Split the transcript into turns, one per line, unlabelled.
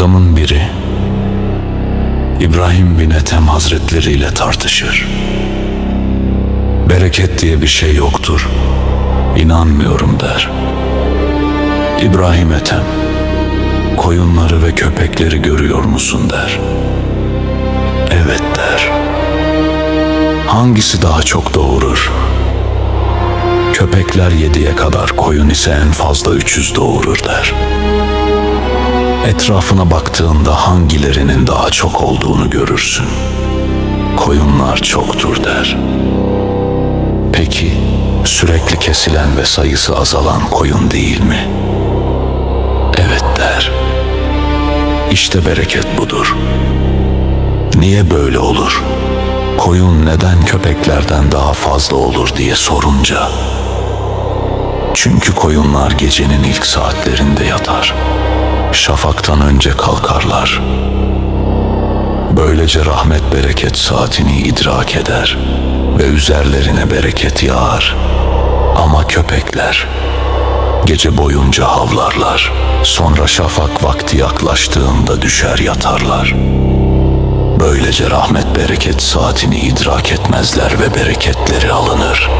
Adamın biri İbrahim bin Ethem Hazretleri ile tartışır. Bereket diye bir şey yoktur. İnanmıyorum der. İbrahim Ethem, koyunları ve köpekleri görüyor musun der. Evet der. Hangisi daha çok doğurur? Köpekler yediye kadar, koyun ise en fazla 300 doğurur der. Etrafına baktığında hangilerinin daha çok olduğunu görürsün. Koyunlar çoktur der. Peki sürekli kesilen ve sayısı azalan koyun değil mi? Evet der. İşte bereket budur. Niye böyle olur? Koyun neden köpeklerden daha fazla olur diye sorunca çünkü koyunlar gecenin ilk saatlerinde yatar. Şafaktan önce kalkarlar. Böylece rahmet bereket saatini idrak eder ve üzerlerine bereket yağar. Ama köpekler gece boyunca havlarlar. Sonra şafak vakti yaklaştığında düşer yatarlar. Böylece rahmet bereket saatini idrak etmezler ve bereketleri alınır.